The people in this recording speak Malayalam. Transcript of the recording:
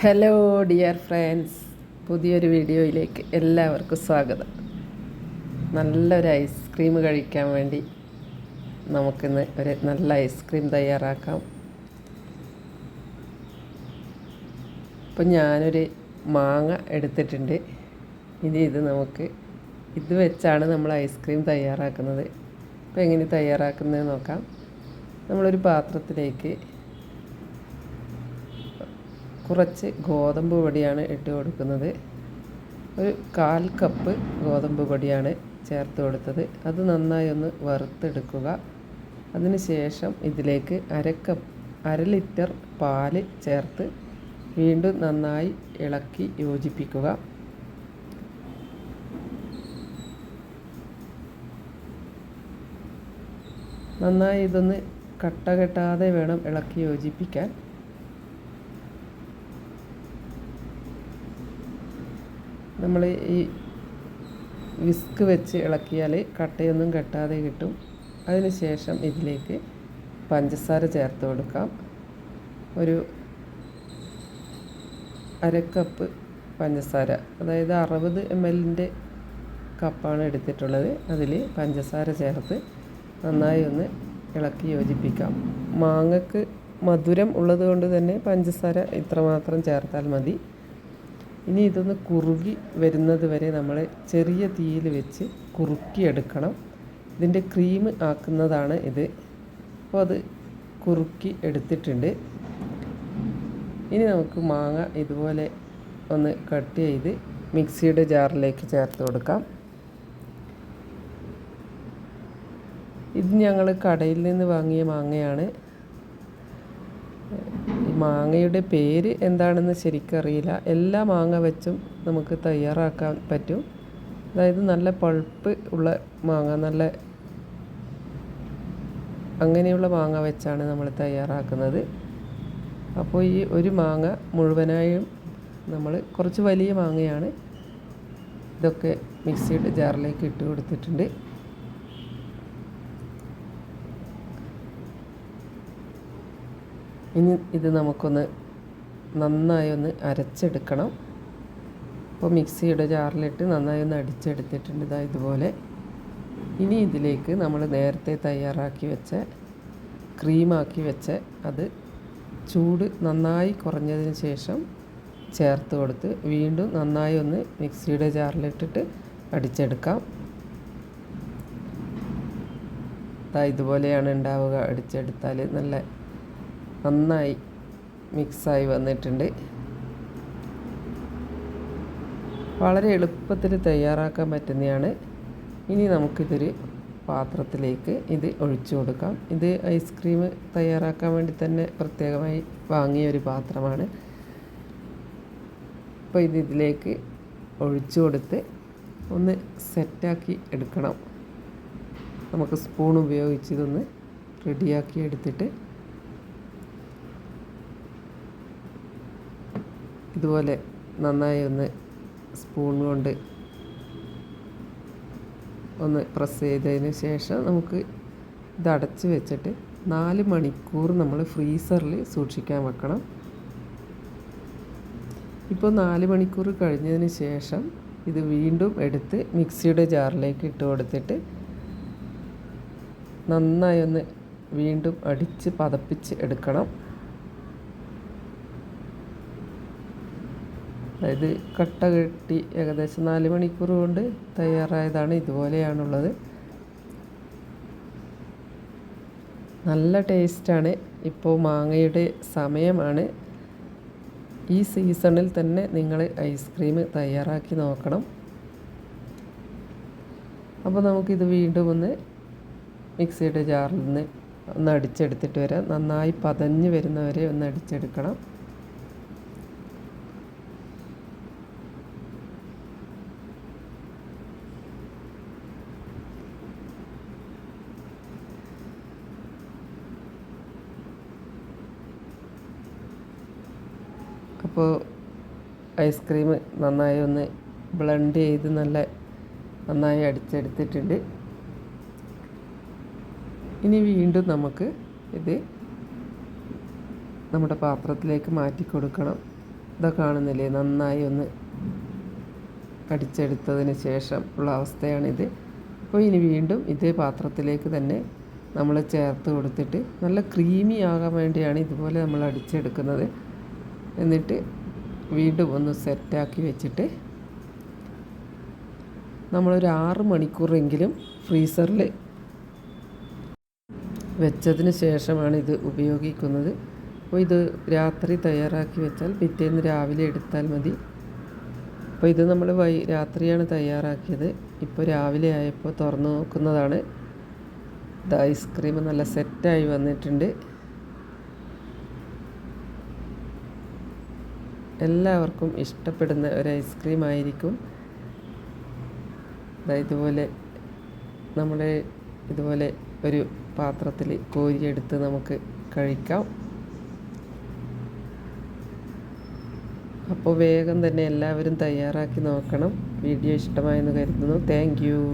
ഹലോ ഡിയർ ഫ്രണ്ട്സ് പുതിയൊരു വീഡിയോയിലേക്ക് എല്ലാവർക്കും സ്വാഗതം. നല്ലൊരു ഐസ്ക്രീം കഴിക്കാൻ വേണ്ടി നമുക്കിന്ന് ഒരു നല്ല ഐസ്ക്രീം തയ്യാറാക്കാം. ഇപ്പം ഞാനൊരു മാങ്ങ എടുത്തിട്ടുണ്ട്. ഇനി ഇത് നമുക്ക് ഇത് വെച്ചാണ് നമ്മൾ ഐസ്ക്രീം തയ്യാറാക്കുന്നത്. അപ്പോൾ എങ്ങനെ തയ്യാറാക്കുന്നത് നോക്കാം. നമ്മളൊരു പാത്രത്തിലേക്ക് കുറച്ച് ഗോതമ്പ് പൊടിയാണ് ഇട്ട് കൊടുക്കുന്നത്. ഒരു കാൽ കപ്പ് ഗോതമ്പ് പൊടിയാണ് ചേർത്ത് കൊടുത്തത്. അത് നന്നായി ഒന്ന് വറുത്തെടുക്കുക. അതിനുശേഷം ഇതിലേക്ക് അരക്കപ്പ് കപ്പ് അര ലിറ്റർ പാൽ ചേർത്ത് വീണ്ടും നന്നായി ഇളക്കി യോജിപ്പിക്കുക. നന്നായി ഇതൊന്ന് കട്ട കെട്ടാതെ വേണം ഇളക്കി യോജിപ്പിക്കാൻ. നമ്മൾ ഈ വിസ്ക് വെച്ച് ഇളക്കിയാൽ കട്ടയൊന്നും കെട്ടാതെ കിട്ടും. അതിനുശേഷം ഇതിലേക്ക് പഞ്ചസാര ചേർത്ത് കൊടുക്കാം. ഒരു അര കപ്പ് പഞ്ചസാര അതായത് അറുപത് എം എല്ലിന്റെ കപ്പാണ് എടുത്തിട്ടുള്ളത്. അതിൽ പഞ്ചസാര ചേർത്ത് നന്നായി ഒന്ന് ഇളക്കി യോജിപ്പിക്കാം. മാങ്ങക്ക് മധുരം ഉള്ളത് കൊണ്ട് തന്നെ പഞ്ചസാര ഇത്രമാത്രം ചേർത്താൽ മതി. ഇനി ഇതൊന്ന് കുറുകി വരുന്നത് വരെ നമ്മൾ ചെറിയ തീയിൽ വെച്ച് കുറുക്കിയെടുക്കണം. ഇതിന്റെ ക്രീം ആക്കുന്നതാണ് ഇത്. അപ്പോൾ അത് കുറുക്കി എടുത്തിട്ടുണ്ട്. ഇനി നമുക്ക് മാങ്ങ ഇതുപോലെ ഒന്ന് കട്ട് ചെയ്ത് മിക്സിയുടെ ജാറിലേക്ക് ചേർത്ത് കൊടുക്കാം. ഇത് ഞങ്ങൾ കടയിൽ നിന്ന് വാങ്ങിയ മാങ്ങയാണ്. മാങ്ങയുടെ പേര് എന്താണെന്ന് ശരിക്കറിയില്ല. എല്ലാ മാങ്ങ വെച്ചും നമുക്ക് തയ്യാറാക്കാൻ പറ്റും. അതായത് നല്ല പൾപ്പ് ഉള്ള മാങ്ങ നല്ല അങ്ങനെയുള്ള മാങ്ങ വെച്ചാണ് നമ്മൾ തയ്യാറാക്കുന്നത്. അപ്പോൾ ഈ ഒരു മാങ്ങ മുഴുവനായും നമ്മൾ കുറച്ച് വലിയ മാങ്ങയാണ് ഇതൊക്കെ മിക്സിയുടെ ജാറിലേക്ക് ഇട്ട് കൊടുത്തിട്ടുണ്ട്. ഇനി ഇത് നമുക്കൊന്ന് നന്നായി ഒന്ന് അരച്ചെടുക്കണം. അപ്പോൾ മിക്സിയുടെ ജാറിലിട്ട് നന്നായി ഒന്ന് അടിച്ചെടുത്തിട്ടുണ്ട്. ഇതാ ഇതുപോലെ. ഇനി ഇതിലേക്ക് നമ്മൾ നേരത്തെ തയ്യാറാക്കി വെച്ച ക്രീമാക്കി വെച്ച അത് ചൂട് നന്നായി കുറഞ്ഞതിന് ശേഷം ചേർത്ത് കൊടുത്ത് വീണ്ടും നന്നായി ഒന്ന് മിക്സിയുടെ ജാറിലിട്ടിട്ട് അടിച്ചെടുക്കാം. ഇതുപോലെയാണ് ഉണ്ടാവുക. അടിച്ചെടുത്താൽ നല്ല നന്നായി മിക്സായി വന്നിട്ടുണ്ട്. വളരെ എളുപ്പത്തിൽ തയ്യാറാക്കാൻ പറ്റുന്നതാണ്. ഇനി നമുക്കിതൊരു പാത്രത്തിലേക്ക് ഇത് ഒഴിച്ചു കൊടുക്കാം. ഇത് ഐസ്ക്രീം തയ്യാറാക്കാൻ വേണ്ടി തന്നെ പ്രത്യേകമായി വാങ്ങിയ ഒരു പാത്രമാണ്. അപ്പോൾ ഇത് ഇതിലേക്ക് ഒഴിച്ചു കൊടുത്ത് ഒന്ന് സെറ്റാക്കി എടുക്കണം. നമുക്ക് സ്പൂൺ ഉപയോഗിച്ച് ഇതൊന്ന് റെഡിയാക്കി എടുത്തിട്ട് ഇതുപോലെ നന്നായി ഒന്ന് സ്പൂൺ കൊണ്ട് ഒന്ന് പ്രസ് ചെയ്തതിന് ശേഷം നമുക്ക് ഇത് അടച്ച് വെച്ചിട്ട് നാല് മണിക്കൂർ നമ്മൾ ഫ്രീസറിൽ സൂക്ഷിക്കാൻ വെക്കണം. ഇപ്പോൾ നാല് മണിക്കൂർ കഴിഞ്ഞതിന് ശേഷം ഇത് വീണ്ടും എടുത്ത് മിക്സിയുടെ ജാറിലേക്ക് ഇട്ട് കൊടുത്തിട്ട് നന്നായി ഒന്ന് വീണ്ടും അടിച്ച് പതപ്പിച്ച് എടുക്കണം. അതായത് കട്ട കെട്ടി ഏകദേശം നാല് മണിക്കൂർ കൊണ്ട് തയ്യാറായതാണ് ഇതുപോലെയാണുള്ളത്. നല്ല ടേസ്റ്റാണ്. ഇപ്പോൾ മാങ്ങയുടെ സമയമാണ്. ഈ സീസണിൽ തന്നെ നിങ്ങൾ ഐസ്ക്രീം തയ്യാറാക്കി നോക്കണം. അപ്പോൾ നമുക്കിത് വീണ്ടും ഒന്ന് മിക്സിയുടെ ജാറിൽ നിന്ന് ഒന്ന് അടിച്ചെടുത്തിട്ട് വരാം. നന്നായി പതഞ്ഞ് വരുന്നവരെ ഒന്ന് അടിച്ചെടുക്കണം. അപ്പോൾ ഐസ്ക്രീം നന്നായി ഒന്ന് ബ്ലെൻഡ് ചെയ്ത് നല്ല നന്നായി അടിച്ചെടുത്തിട്ടുണ്ട്. ഇനി വീണ്ടും നമുക്ക് ഇത് നമ്മുടെ പാത്രത്തിലേക്ക് മാറ്റി കൊടുക്കണം. ഇതാ കാണുന്നില്ലേ? നന്നായി ഒന്ന് അടിച്ചെടുത്തതിന് ശേഷം ഉള്ള അവസ്ഥയാണിത്. അപ്പോൾ ഇനി വീണ്ടും ഇതേ പാത്രത്തിലേക്ക് തന്നെ നമ്മൾ ചേർത്ത് കൊടുത്തിട്ട് നല്ല ക്രീമി ആകാൻ വേണ്ടിയാണ് ഇതുപോലെ നമ്മൾ അടിച്ചെടുക്കുന്നത്. എന്നിട്ട് വീണ്ടും ഒന്ന് സെറ്റാക്കി വെച്ചിട്ട് നമ്മളൊരു ആറ് മണിക്കൂറെങ്കിലും ഫ്രീസറിൽ വെച്ചതിന് ശേഷമാണ് ഇത് ഉപയോഗിക്കുന്നത്. അപ്പോൾ ഇത് രാത്രി തയ്യാറാക്കി വെച്ചാൽ പിറ്റേന്ന് രാവിലെ എടുത്താൽ മതി. അപ്പോൾ ഇത് നമ്മൾ വൈ രാത്രിയാണ് തയ്യാറാക്കിയത്. ഇപ്പോൾ രാവിലെ ആയപ്പോൾ തുറന്നു നോക്കുന്നതാണ്. ഇത് ഐസ്ക്രീം നല്ല സെറ്റായി വന്നിട്ടുണ്ട്. എല്ലാവർക്കും ഇഷ്ടപ്പെടുന്ന ഒരു ഐസ്ക്രീം ആയിരിക്കും. ഇതുപോലെ നമ്മൾ ഇതുപോലെ ഒരു പാത്രത്തിൽ കോരിയെടുത്ത് നമുക്ക് കഴിക്കാം. അപ്പോൾ വേഗം തന്നെ എല്ലാവരും തയ്യാറാക്കി നോക്കണം. വീഡിയോ ഇഷ്ടമായെന്ന് കരുതുന്നു. താങ്ക്